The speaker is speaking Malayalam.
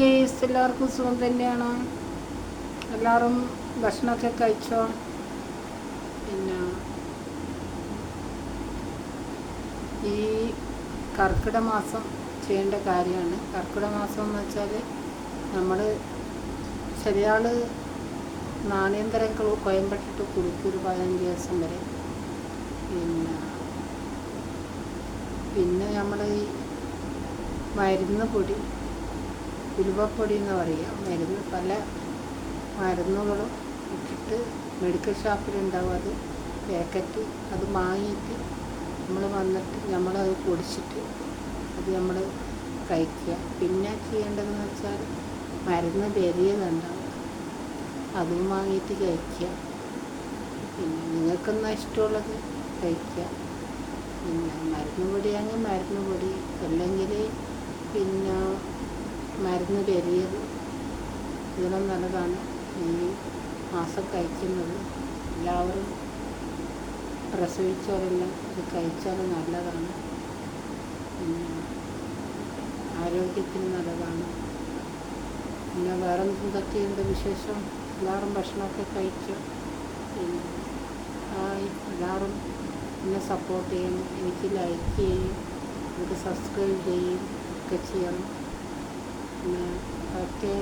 കേസ് എല്ലാവർക്കും സുഖം തന്നെയാണ്. എല്ലാവരും ഭക്ഷണമൊക്കെ കഴിച്ചോ? പിന്നെ ഈ കർക്കിടക മാസം ചെയ്യേണ്ട കാര്യമാണ്. കർക്കിടക മാസം എന്ന് വെച്ചാൽ നമ്മൾ ചിലയാൾ നാണയന്തരം കോയമ്പട്ടിട്ട് കുളിക്കും ഒരു പതിനഞ്ച് ദിവസം വരെ. പിന്നെ പിന്നെ നമ്മൾ ഈ മരുന്ന് പൊടി ഉലുവപ്പൊടി എന്ന് പറയുക മരുന്ന് പല മരുന്നുകളും ഇട്ടിട്ട് മെഡിക്കൽ ഷോപ്പിലുണ്ടാവും അത്. പാക്കറ്റ് അത് വാങ്ങിയിട്ട് നമ്മൾ വന്നിട്ട് നമ്മളത് പൊടിച്ചിട്ട് അത് നമ്മൾ കഴിക്കുക. പിന്നെ ചെയ്യേണ്ടതെന്ന് വെച്ചാൽ മരുന്ന് വലിയതുണ്ടാവും അതും വാങ്ങിയിട്ട് കഴിക്കുക. പിന്നെ നിങ്ങൾക്കെന്നാ ഇഷ്ടമുള്ളത്? കഴിക്കുക. പിന്നെ മരുന്ന് പൊടിയാണെങ്കിൽ മരുന്ന് പൊടി. അല്ലെങ്കിൽ പിന്നെ മരുന്ന് പെരിയത് ഇതിനും നല്ലതാണ്. ഈ മാസം കഴിക്കുന്നത് എല്ലാവരും പ്രസവിച്ചവരെല്ലാം ഇത് കഴിച്ചാൽ നല്ലതാണ്. പിന്നെ ആരോഗ്യത്തിന് നല്ലതാണ്. പിന്നെ വേറെ എന്തൊക്കെയുണ്ട് വിശേഷം? എല്ലാവരും ഭക്ഷണമൊക്കെ കഴിച്ചു. പിന്നെ എല്ലാവരും എന്നെ സപ്പോർട്ട് ചെയ്യണം. എനിക്ക് ലൈക്ക് ചെയ്യും. എനിക്ക് സബ്സ്ക്രൈബ് ചെയ്യും. ഒക്കെ ചെയ്യണം. പിന്നെ ഓക്കെ